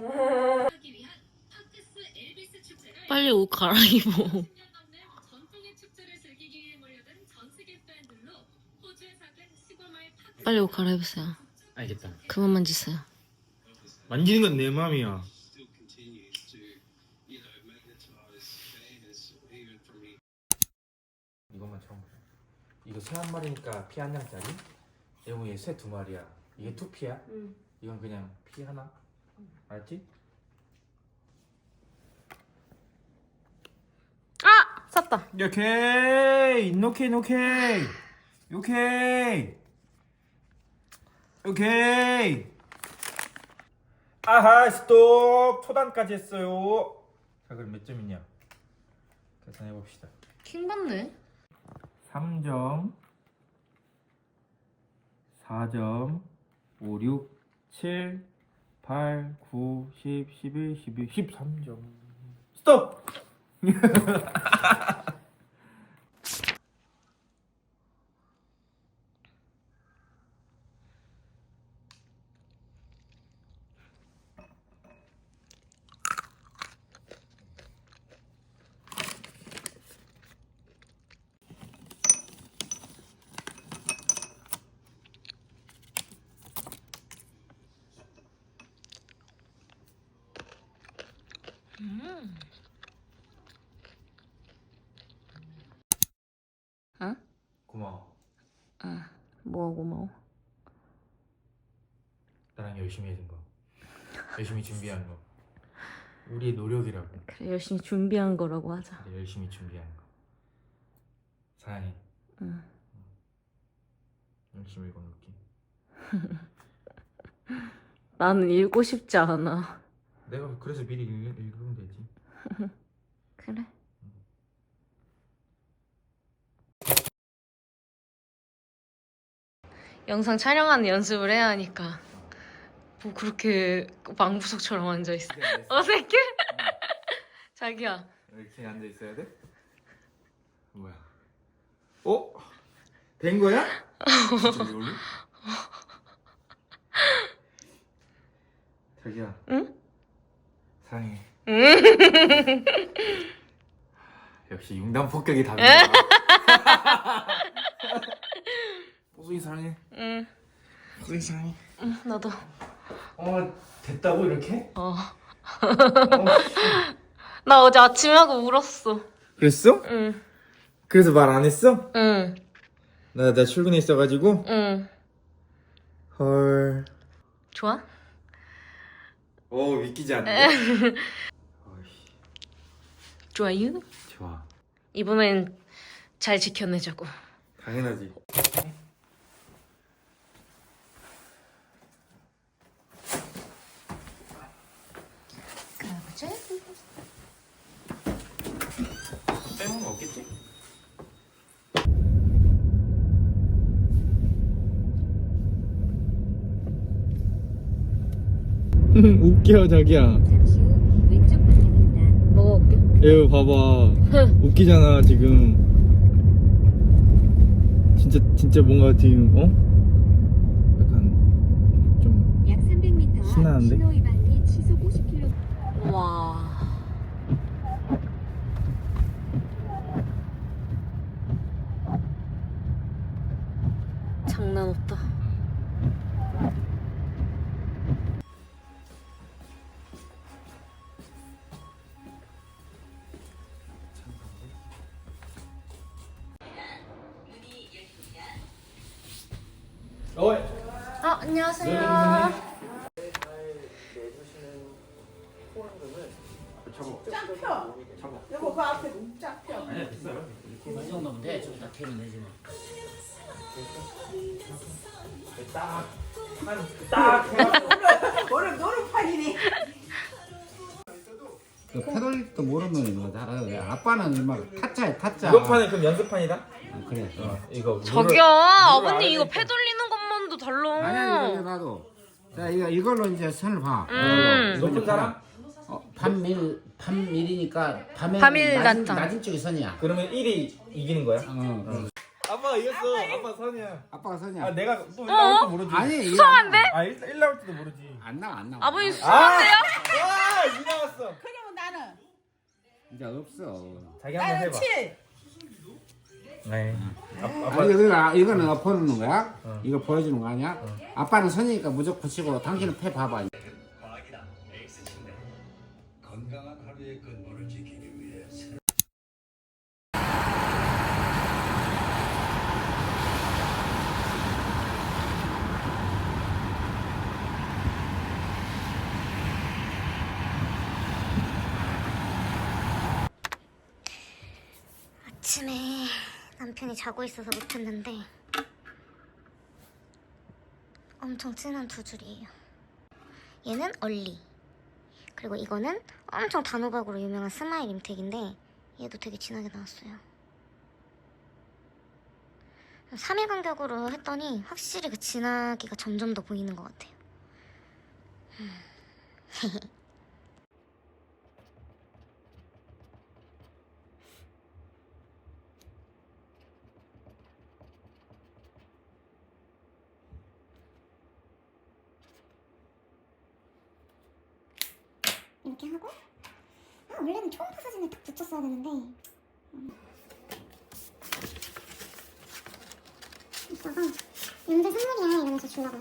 시골마을 팟캐스 빨리 옷 갈아입으세요. 알겠다. 그만 만지세요. 만지는 건 내 마음이야. 이것만 처음 보자. 이거 새 한 마리니까 피 한 장짜리. 영웅이 새두 마리야. 이게 두 피야? 응. 이건 그냥 피 하나. 알지? 아! 샀다. 오케이, 오케이, 오케이, 오케이, 오케이. 아하, 스톱. 초단까지 했어요. 자, 그럼 몇 점이냐? 계산해 봅시다. 킹 받네. 3점, 4점, 5, 6, 7, 8, 9, 10, 11, 12, 13점. 스톱! 어? 고마워. 아, 뭐가 고마워. 나랑 열심히 해준 거. 열심히 준비한 거. 우리의 노력이라고. 그래, 열심히 준비한 거라고 하자. 그래, 열심히 준비한 거. 사랑해. 응. 열심히 읽어놓을게. 나는 읽고 싶지 않아. 내가 그래서 미리 읽, 읽으면 되지. 그래. 영상 촬영하는 연습을 해야 하니까 뭐 그렇게 망부석처럼 앉아 있어. 어색해? 자기야. 이렇게 앉아 있어야 돼? 뭐야? 어? 된 거야? 진짜 이걸로? 자기야. 응? 사랑해. 응. 역시 융단 폭격이 답이야. 뽀송이 사랑해. 응. 뽀송이 사랑해. 응, 나도. 어 됐다고 이렇게? 어. 어, 나 어제 아침에 하고 울었어. 그랬어? 응. 그래서 말 안 했어? 응. 나 나 출근해 있어가지고. 응. 헐. 좋아? 어 믿기지 않네. 좋아요? 좋아. 이번엔 잘 지켜내자고. 당연하지. 가보자. 빼먹는 거 없겠지? 웃겨 자기야. 잠시 후 왼쪽 방향입니다. 먹어볼게. 에휴 봐봐. 웃기잖아 지금. 진짜 진짜 뭔가 지금 어? 약간 좀 약 300m 신나는데? 신호 위반 및 시속 50km 와. 장난 없다. 이 정도면 돼. 좀다 캐면 되지 뭐. 딱. 한딱 너는 너는 판이네. 그 페달도 모르면 뭐 알아. 아빠는 얼마나 타짜야 타짜. 이번 판은 그럼 연습판이다. 아, 그래. 어 이거 룰을 아버님 이거. 패 돌리는 것만도 달라. 아니야 이거 나도. 자 이거 이걸로 이제 선을 봐. 음. 이걸로. 높은 사람? 어, 반밀 반밀이니까 밤에 밤일 낮은. 낮은 쪽이 선이야. 그러면 1이 이기는 거야? 어. 아빠가 이겼어. 아빠 선이야. 아빠가 서냐? 아 내가 또1 나올지도 모르지. 아니 수상한데? 아 1, 1 나올지도 모르지. 안 나와 안 나와. 아버님 아! 수상한데요? 와! 2 나왔어. 그러면 나는 이제 없어. 자기 한번 나는 해봐. 7. 네. 아, 아, 아빠 이거 이거는 너 보는 거야? 어. 이거 보여주는 거 아니야? 아빠는 선이니까 무조건 붙이고 당신은 패 봐봐. 남편이 자고 있어서 못 했는데 엄청 진한 두 줄이에요. 얘는 얼리. 그리고 이거는 엄청 단호박으로 유명한 스마일 임택인데 얘도 되게 진하게 나왔어요. 3일 간격으로 했더니 확실히 그 진하기가 점점 더 보이는 것 같아요. 이렇게 하고? 아 원래는 초음파 사진을 딱 붙였어야 되는데. 음. 이따가 연재 선물이야 이러면서 주려고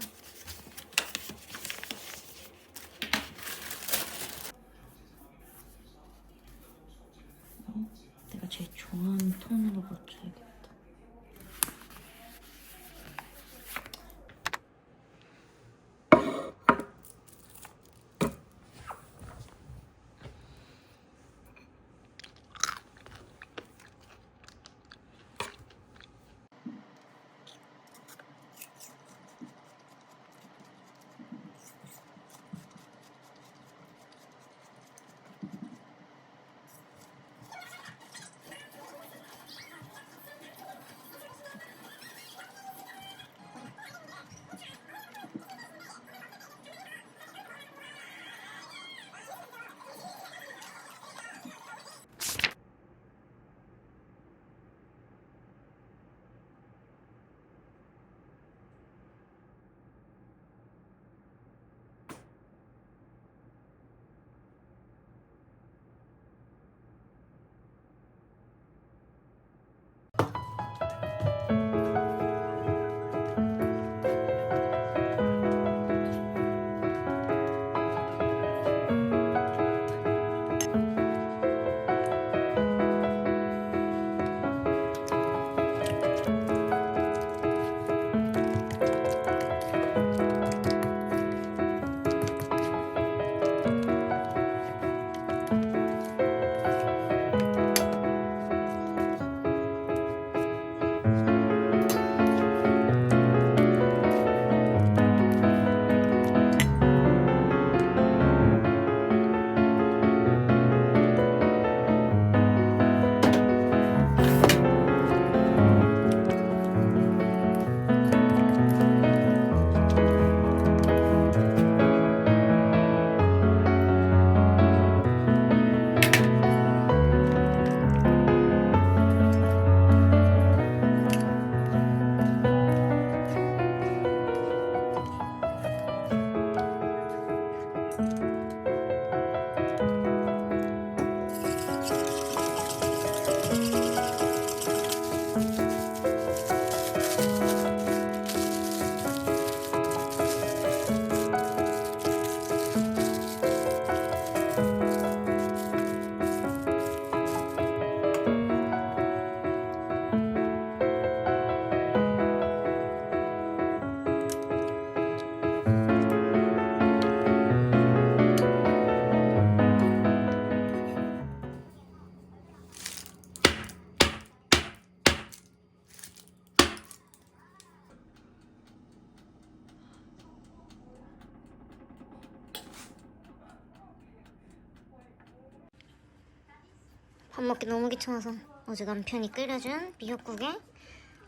밥 먹기 너무 귀찮아서 어제 남편이 끓여준 미역국에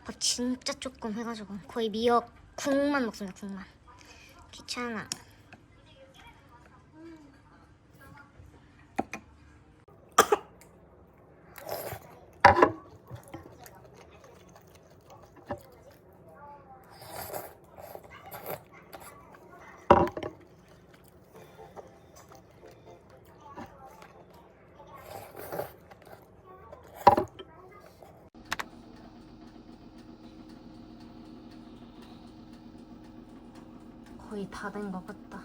밥 진짜 조금 해가지고 거의 미역 국만 먹습니다 국만. 귀찮아 거의 다된것 같다.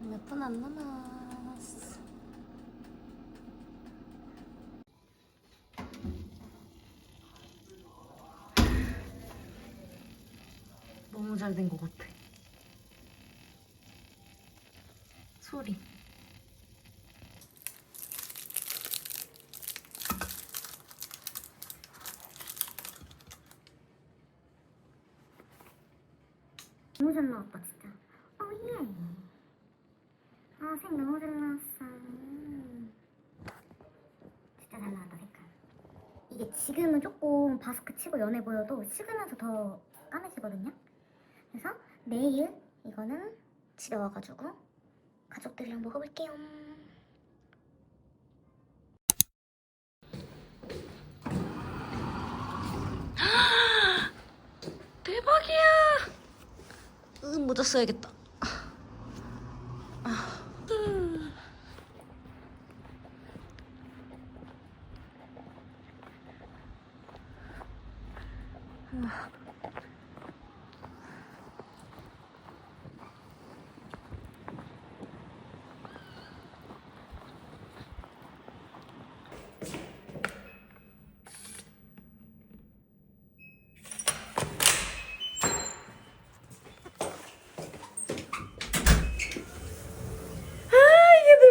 몇 분 안 남았어. 너무 잘 된 것 같아. 소리. 너무 잘 나왔다 진짜. 어 예. 아색 너무 잘 나왔어. 진짜 잘 나왔다 색깔. 이게 지금은 조금 바스크 치고 연해 보여도 식으면서 더 까매지거든요. 그래서 내일 이거는 집에 와가지고 가족들이랑 먹어볼게요. 대박이야. 으, 모자 써야겠다.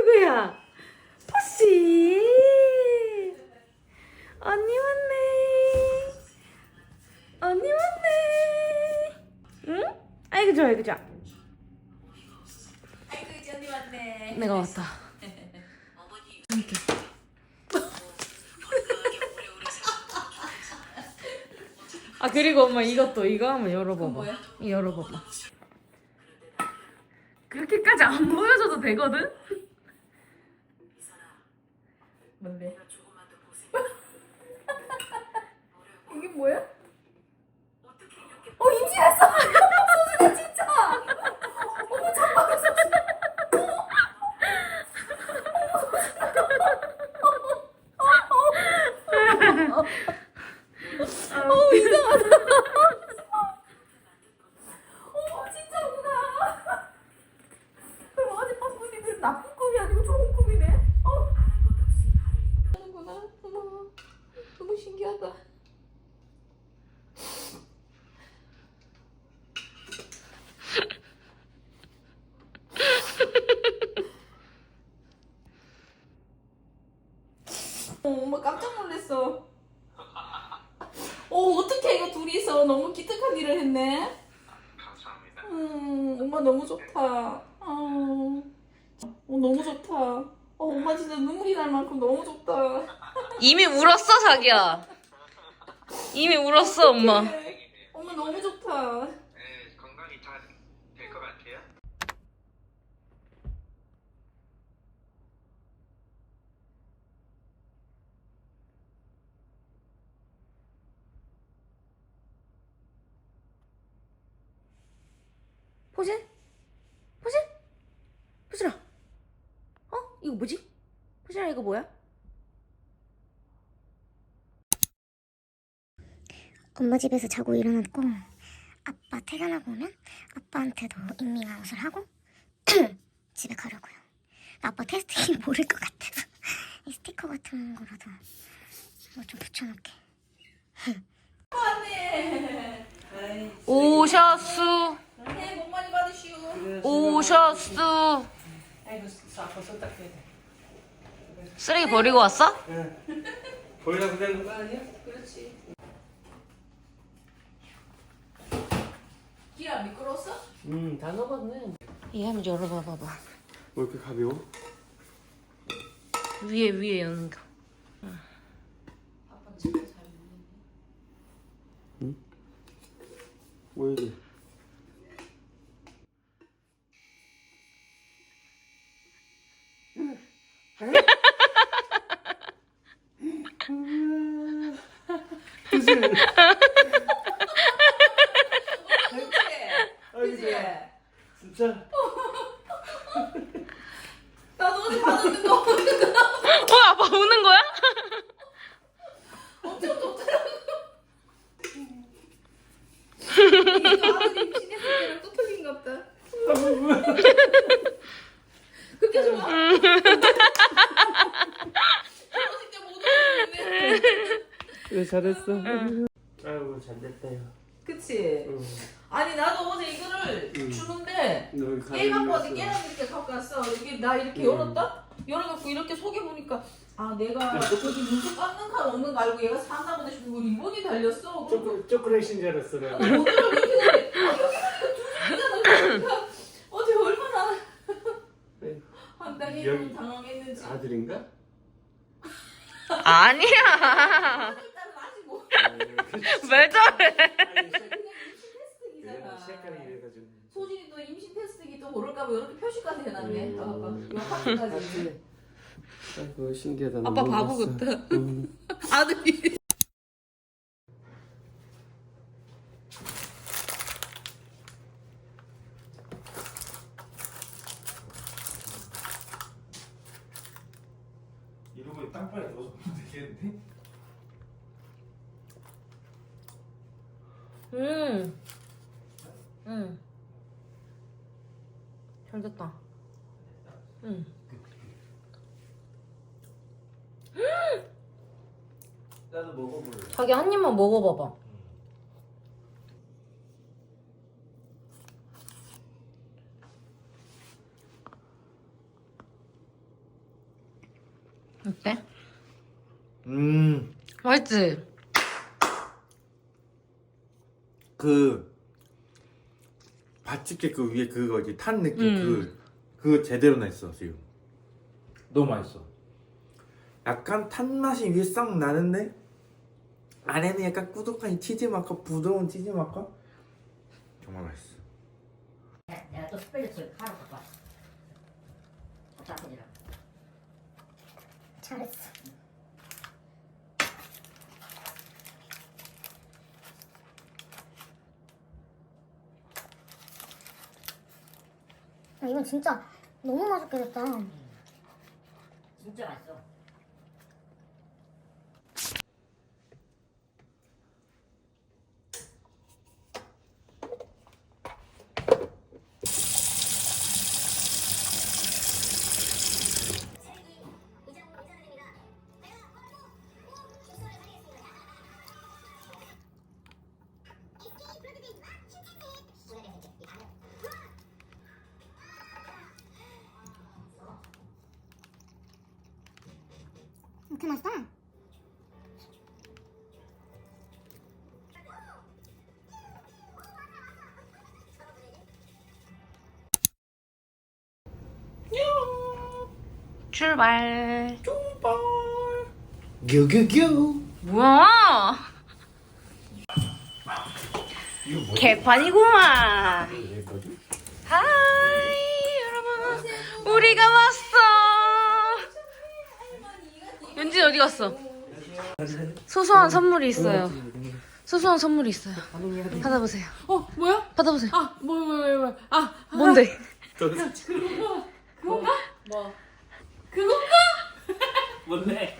누구야? 포씨 언니 왔네 언니 왔네 응? 아이고 좋아 아이고 좋아 아이고 이제 언니 왔네. 내가 왔다 이렇게 아 그리고 엄마 이것도 이거 한번 열어봐봐 이 열어봐봐 그렇게까지 안 보여줘도 되거든? 뭔데? 이게 뭐야? 어 임신했어! 소준아 진짜! 어머 잠깐만 어 이상하다 어머 진짜구나 그럼 어제 한 분이 그 나쁜 꿈이 아니고 좋은 꿈이네 어. 하는구나 어머 너무 신기하다 어, 엄마 깜짝 놀랐어. 어, 어떻게 이거 둘이서 너무 기특한 일을 했네. 감사합니다. 음, 엄마 너무 좋다. 어, 어 너무 좋다. 어, 엄마 진짜 눈물이 날 만큼 너무 좋다. 이미 울었어 자기야. 이미 울었어 엄마. 엄마 너무 좋다. 네, 건강이 잘될것 같아요. 포진? 포진아. 어? 이거 뭐지? 포진아 이거 뭐야? 엄마 집에서 자고 일어났고 아빠 퇴근하고 오면 아빠한테도 인밍아웃을 하고 집에 가려고요. 아빠 테스트기 모를 것 같아서 이 스티커 같은 거라도 뭐 좀 붙여놓게. 오셨수. 새해 복 많이 받으시오. 오셨수. 아이고, 아빠 손 닦여야 돼. 쓰레기 버리고 왔어? 보이려고 되는 거 아니야? 그렇지. 기라 미끄러웠어? 음, 다 넣었네. 이 한번 열어봐 봐봐. 왜 이렇게 가벼워? 위에 위에 여는 거. 아빠 진짜 잘 먹네. 왜 이래? 그치? 그치? 진짜? 나도 어제 봤는데 너 웃는 거 어, 아빠 우는 거야? 그렇게 좋아? 잘했어. 아이고 잘 됐다요. 그치? 아니 나도 어제 이거를 주는데 게임 갖고 어제 게임 이렇게 갖고 왔어. 이게 나 이렇게 열었다? 열어갖고 이렇게 속에 보니까 아 내가 저기 무슨 깎는 칼 없는 거 알고 얘가 사나 보다 싶고 리본이 달렸어. 그리고 초콜릿인 줄 알았어 내가. 오늘 이렇게 돼. 아, 여기가 두 개가 어제 얼마나 황당히 여기- 당황했는지. 아들인가? 아니야. 마시고 왜 저래? 소진이 또 임신 테스트기 또 모를까봐 이렇게 표시까지 해놨네. 이거 확인까지. 아이고 신기하다. 아빠 바보. 같다. 음. 아들이. 이러고 땅바닥에 넣어서 되겠는데? 음. 음. 잘 됐다. 음. 나도 먹어볼래. 자기 한 입만 먹어봐봐. 어때? 음. 맛있지? 그 바치케 그 위에 그거 이제 탄 느낌 음. 그 그거 제대로 냈어 지금 너무 맛있어 약간 탄 맛이 위에 싹 나는데 안에는 약간 꾸덕한 치즈 맛과 부드러운 치즈 맛과 정말 맛있어 내가 또 스펠리스 하러 갖고 왔어. 어차피랑 잘했어. 야, 이건 진짜 너무 맛있게 됐다. 진짜 맛있어. 이렇게 맛있다. 출발. 뭐야? 이거 뭐야? 개판이구만. 하이 여러분, 우리가 왔어. 연진 어디 갔어? 소소한 선물이 있어요. 소소한 선물이 있어요. 받아보세요. 어 뭐야? 받아보세요. 아 뭐야 뭐야 뭐야. 아 뭔데? 그건가? 뭐? 그건가? 뭔데?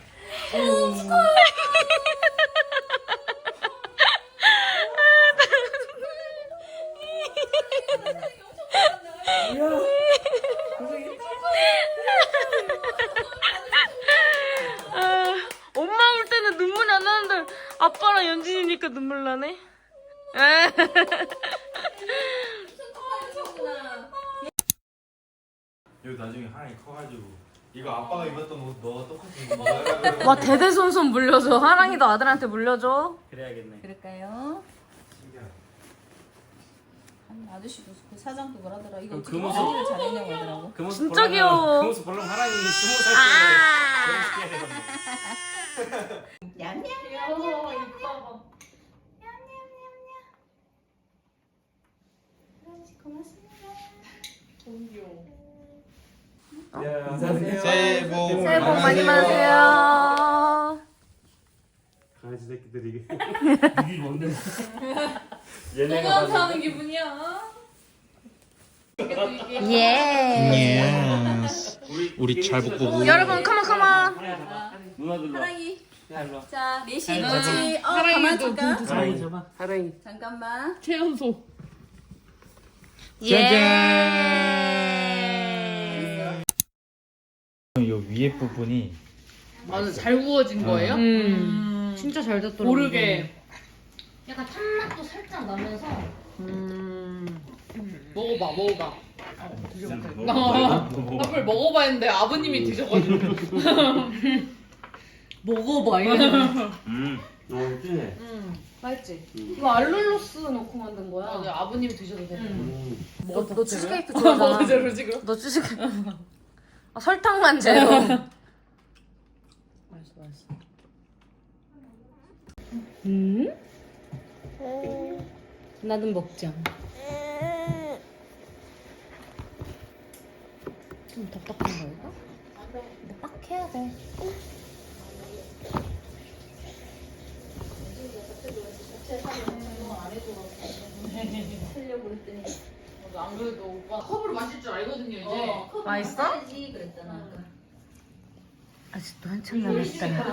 아, 엄마 올 때는 눈물이 안 나는데 아빠랑 연진이니까 눈물 나네. 아. 여기 나중에 하나이 커가지고 이거 아빠가 입었던 옷 너 똑같은 거 와 대대손손 물려줘. 하랑이도 아들한테 물려줘. 그래야겠네 그럴까요? 아니, 아저씨도 그 사장도 뭐라더라. 이거 그럼 어떻게 그 모습- 관리를 잘했냐고 하더라고. 그 모습 진짜 보려면- 귀여워. 그 모습 보려면 하랑이 스무 살 아. 때 결혼시켜야 되거든 귀여워 이뻐. 새해 복 새해 복 많이 받으세요. 강아지 새끼들이 이게 이게 뭔데 얘네가 하는 기분이야. 예. 우리 잘 복보고 여러분 컴온 컴온. 누나들로 사랑이. 야 일로 자, 넷이 같이 어 가만 줄까? 사랑이 잡아 사랑이. 잠깐만. 예. 이 위에 부분이 맞아, 잘 구워진 거예요? 음. 진짜 잘 됐더라고. 모르게. 약간 탄맛도 살짝 나면서. 음. 먹어봐, 먹어봐. 나를 먹어봐 했는데 아버님이 드셔가지고. 먹어봐 이거. 음 너무 진해 음, 맛있지? 이거 알룰로스 넣고 만든 거야. 맞아, 아버님이 드셔도 돼. 음. 음. 너, 너 치즈케이크 좋아하잖아. 로직으로. 너 치즈케이크. 아, 설탕만 제로. 맛있어, 맛있어. 음? 나는 먹자. 좀 답답한가 이거? 근데 딱 해야 돼. 맞아, 안 그래도 오빠 컵으로 마실 줄 알거든요, 이제. 맛있어? 그랬잖아. 아직도 한참 남았다.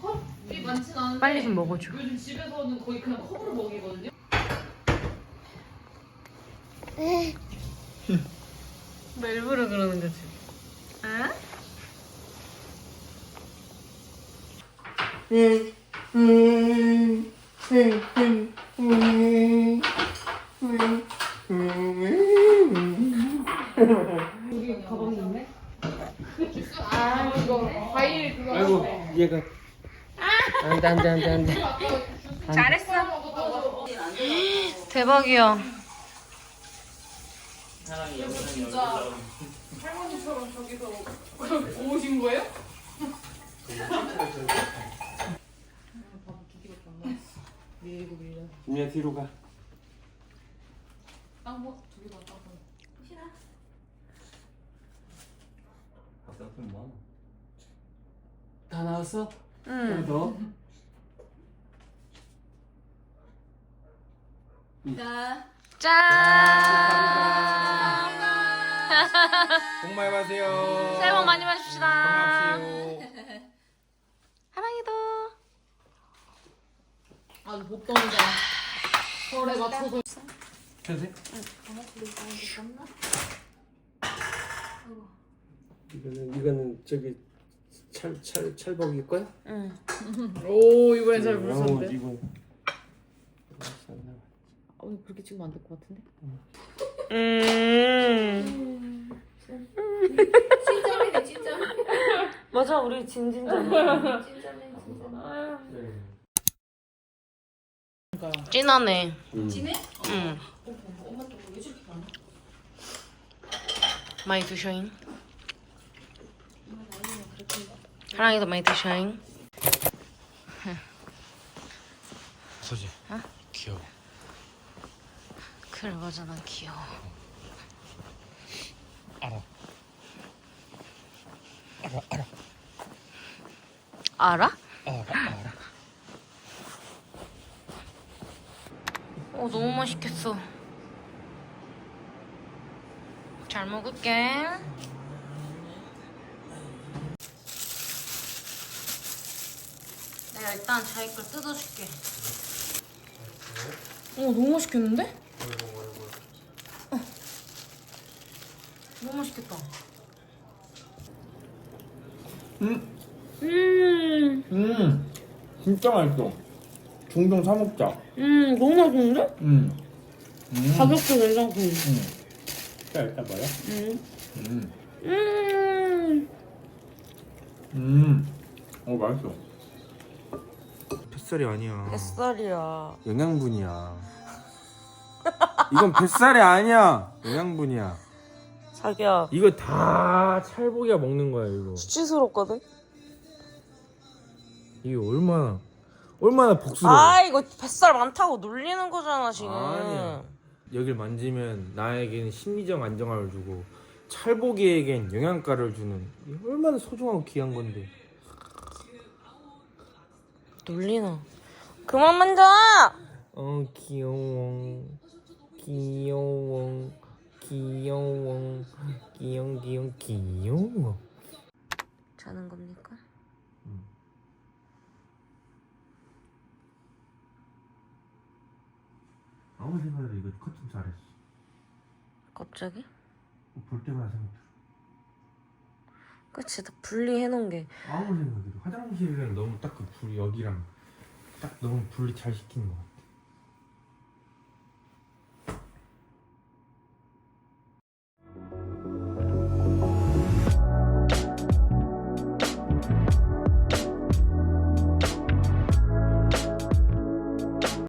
가 컵이 많진 않은데. 빨리 좀 먹어줘. 요즘 집에서는 거의 그냥 컵으로 먹이거든요. 너 일부러 그러는 거지? 아? 아, 이거 과일 그거. 아이고 얘가 안돼 안돼 안돼 안돼 잘했어. 대박이야. 할머니처럼 저기서 오신 거예요? 밀고 밀려. 준이야 뒤로 가 땅보 저기 봐, 땅보. 다 나왔어? 하나 더? 짠. 복 많이 받으세요 새해 복 많이 받으십시다. 건강하세요 하랑이도. 아주 복덩이다. 설에 맞춰서. 켜세? 이거는 이거는 저기 찰찰 찰복일 거야? 응. 오 이번엔 잘 어, 부르셨는데. 이거 아, 오늘 그렇게 찍으면 안 될 것 같은데. 음. 진짜네 진짜. 맞아, 우리 진진장. 진하네. 진해? 응. 엄마 또왜 저렇게 많아? 많이 드셔잉. 하랑이도 많이 드셔잉. 소지 어? 귀여워 그래 맞아 난 귀여워. 알아 알아? 알아 알아 어 너무 맛있겠어. 잘 먹을게. 내가 일단 자기 걸 뜯어줄게. 어 너무 맛있겠는데? 어. 너무 맛있겠다. 음, 음, 음 진짜 맛있어 종종 사 먹자 음 너무 맛있는데? 음, 음. 가격도 괜찮고. 자 일단 봐요 음, 음, 음. 음. 어 맛있어 뱃살이 아니야. 뱃살이야. 영양분이야. 이건 뱃살이 아니야. 영양분이야. 자기야. 이거 다 찰복이가 먹는 거야 이거. 수치스럽거든? 이게 얼마나 얼마나 복스러워. 아 이거 뱃살 많다고 놀리는 거잖아 지금. 아니야. 여길 만지면 나에게는 심리적 안정감을 주고 찰복이에겐 영양가를 주는 얼마나 소중하고 귀한 건데 놀리나. 그만 만져! 어 귀여워. 귀여워. 귀여워. 귀여워 귀여워 귀여워. 자는 겁니까? 아무 생각해도 이거 커팅 잘했어. 갑자기? 볼 때마다 생각 들어 그치 다 분리해 놓은 게. 아무 생각해도 화장실은 너무 딱 그 불이 여기랑 딱 너무 분리 잘 시키는 것 같아